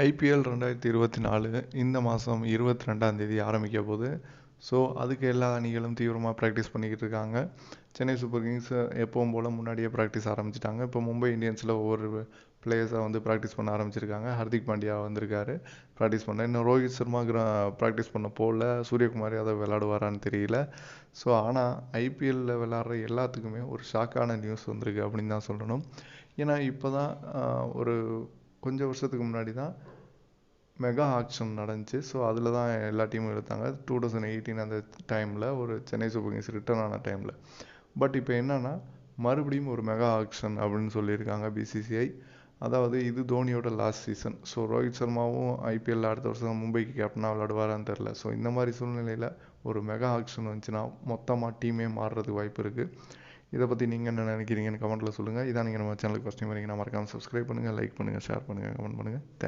IPL ரெண்டாயிரத்தி இருபத்தி நாலு இந்த மாதம் இருபத்தி ரெண்டாம் தேதி ஆரம்பிக்க போகுது. ஸோ அதுக்கு எல்லா அணிகளும் தீவிரமாக ப்ராக்டிஸ் பண்ணிக்கிட்டு இருக்காங்க. சென்னை சூப்பர் கிங்ஸ் எப்பவும் போல் முன்னாடியே ப்ராக்டிஸ் ஆரம்பிச்சிட்டாங்க. இப்போ மும்பை இந்தியன்ஸில் ஒவ்வொரு பிளேயர்ஸாக வந்து ப்ராக்டிஸ் பண்ண ஆரம்பிச்சிருக்காங்க. ஹர்திக் பாண்டியா வந்திருக்காரு. ப்ராக்டிஸ் பண்ண இன்னும் ரோஹித் சர்மா ப்ராக்டிஸ் பண்ண போகல சூரியகுமார் யாதவ் விளாடுவாரான்னு தெரியல. ஸோ ஆனால் ஐபிஎல்லில் விளாட்ற எல்லாத்துக்குமே ஒரு ஷாக்கான நியூஸ் வந்திருக்கு அப்படின்னு தான் சொல்லணும். ஏன்னா இப்போ தான் ஒரு கொஞ்சம் வருஷத்துக்கு முன்னாடி தான் மெகா ஆக்ஷன் நடந்துச்சு. ஸோ அதில் தான் எல்லா டீமும் எடுத்தாங்க. டூ தௌசண்ட் எயிட்டீன் அந்த டைமில் ஒரு சென்னை சூப்பர் கிங்ஸ் ரிட்டர்ன் ஆன டைமில் பட் இப்போ என்னென்னா மறுபடியும் ஒரு மெகா ஆக்ஷன் அப்படின்னு சொல்லியிருக்காங்க பிசிசிஐ அதாவது இது தோனியோட லாஸ்ட் சீசன் ஸோ ரோஹித் சர்மாவும் ஐபிஎல் அடுத்த வருஷம் மும்பைக்கு கேப்டனாக விளாடுவாரான்னு தெரில ஸோ இந்த மாதிரி சூழ்நிலையில் ஒரு மெகா ஆக்ஷன் வந்துச்சுன்னா மொத்தமாக டீமே மாறுறதுக்கு வாய்ப்பு இருக்குது இதை பற்றி நீங்கள் என்ன நினைக்கிறீங்கன்னு கமெண்ட்டில் சொல்லுங்கள் இதான் நீங்கள் நம்ம சேனலுக்கு ஃபஸ்ட் டைம் வரீங்கன்னா மறக்காமல் சப்ஸ்கிரைப் பண்ணுங்கள் லைக் பண்ணுங்கள் ஷேர் பண்ணுங்கள் கமெண்ட் பண்ணுங்கள் தேங்க்